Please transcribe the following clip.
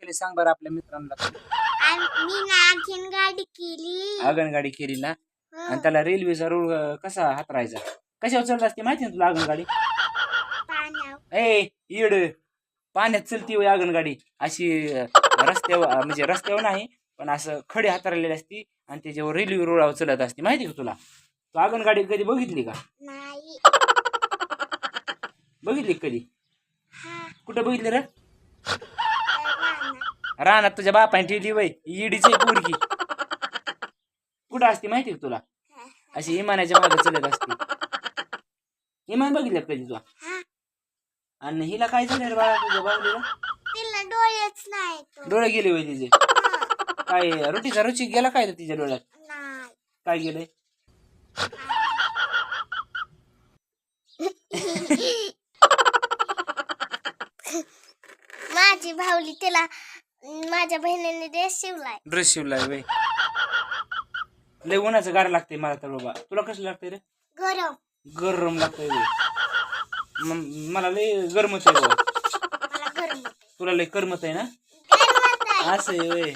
केली सांग बरं आपल्या मित्रांना. मी नागिन गाडी केली. ना. आणि त्याला रेल्वेचा रूळ कसा हातरायचा कशावर चालत असते माहिती ना तुला आगनगाडी पाण्यावर. ए इड पाण्यात चलती होय आगनगाडी अशी अं, रस्त्यावर अं, म्हणजे रस्त्यावर नाही पण असं खडी हातारलेली असती आणि त्याच्यावर रेल्वे रुळावर चलत असते. माहिती का तुला? तू आगनगाडी कधी बघितली का? नाही. बघितली का कधी? हा. कुठं बघितली रे? रानात. तुझ्या बापाने ठेवली वय इडीची पोरगी. कुठं असते माहिती का तुला? अशी इमानाच्या मागे चलत असते. इमान बघितलं कधी तुला हा. आणि हिला काय झालं रे बाळा तुझ्या बावलीला? तिला डोळेच नाही तो. डोळे गेले वय तिचे. काय रुटीचा रुची गेला काय रे तिच्या डोळ्यात? नाही. काय गेलंय? माझी भावली तिला माझ्या बहिणीने ड्रेस शिवलाय. ड्रेस शिवलाय वय. लय उन्हाचं गार लागतंय मला तर बाबा. तुला कसं लागतंय रे? गरम. गरम लागतंय वय. म- मला लय गरमत आहे बाबा. मला गरम होते तुला लय करमत आहे ना? असं आहे वय.